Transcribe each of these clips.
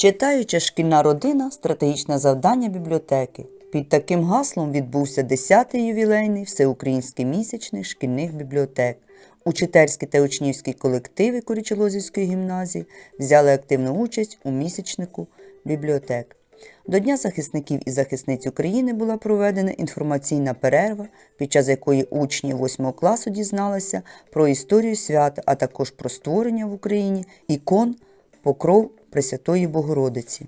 Читаюча шкільна родина стратегічне завдання бібліотеки. Під таким гаслом відбувся 10-й ювілейний всеукраїнський місячний шкільних бібліотек. Учительські та учнівські колективи Корічолозівської гімназії взяли активну участь у місячнику бібліотек. До Дня захисників і захисниць України була проведена інформаційна перерва, під час якої учні 8 класу дізналися про історію свята, а також про створення в Україні ікон покров Пресвятої Богородиці.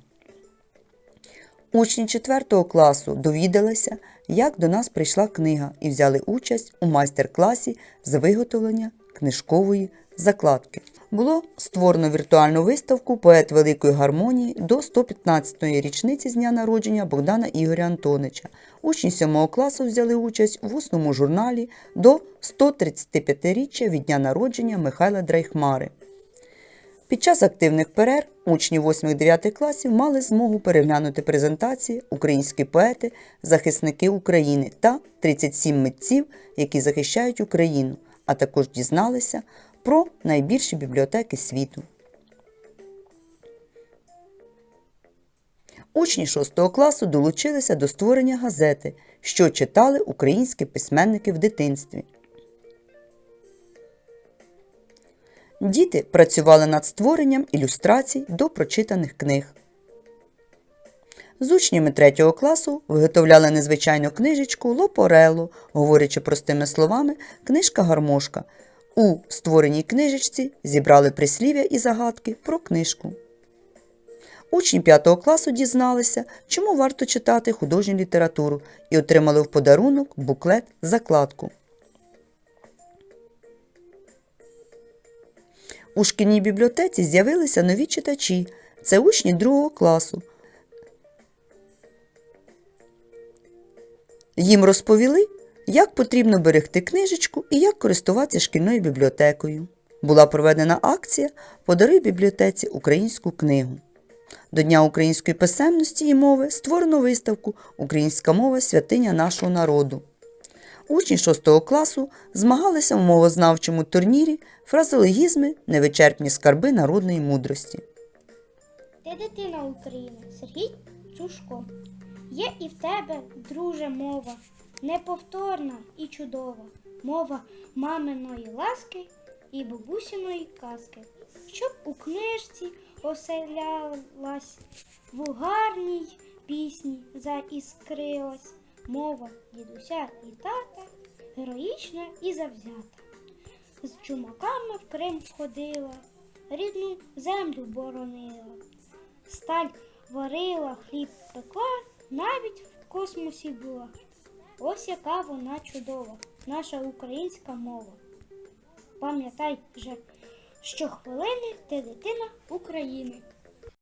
Учні 4 класу довідалися, як до нас прийшла книга і взяли участь у майстер-класі з виготовлення книжкової закладки. Було створено віртуальну виставку Поет Великої гармонії до 115-ї річниці з дня народження Богдана Ігоря Антонича. Учні 7 класу взяли участь в усному журналі до 135-річчя від дня народження Михайла Драйхмари. Під час активних перерв учні 8-9 класів мали змогу переглянути презентації Українські поети, захисники України та 37 митців, які захищають Україну, а також дізналися про найбільші бібліотеки світу. Учні 6 класу долучилися до створення газети, що читали українські письменники в дитинстві. Діти працювали над створенням ілюстрацій до прочитаних книг. З учнями 3 класу виготовляли незвичайну книжечку Лопорело, говорячи простими словами, книжка гармошка. У створеній книжечці зібрали прислів'я і загадки про книжку. Учні 5 класу дізналися, чому варто читати художню літературу і отримали в подарунок буклет закладку. У шкільній бібліотеці з'явилися нові читачі. Це учні другого класу. Їм розповіли, як потрібно берегти книжечку і як користуватися шкільною бібліотекою. Була проведена акція Подаруй бібліотеці українську книгу. До Дня української писемності і мови створено виставку Українська мова святиня нашого народу. Учні 6 класу змагалися в мовознавчому турнірі фразологізми невичерпні скарби народної мудрості. Ти дитина України, Сергій Цушко. Є і в тебе, друже, мова, неповторна і чудова, мова маминої ласки і бабусиної казки, щоб у книжці оселялась, в гарній пісні заіскрилась, мова дідуся і тата, героїчна і завзята. З чумаками в Крим ходила, рідну землю боронила. Сталь варила, хліб пекла, навіть в космосі була. Ось яка вона чудова, наша українська мова. Пам'ятай же, що хвилини ти дитина України.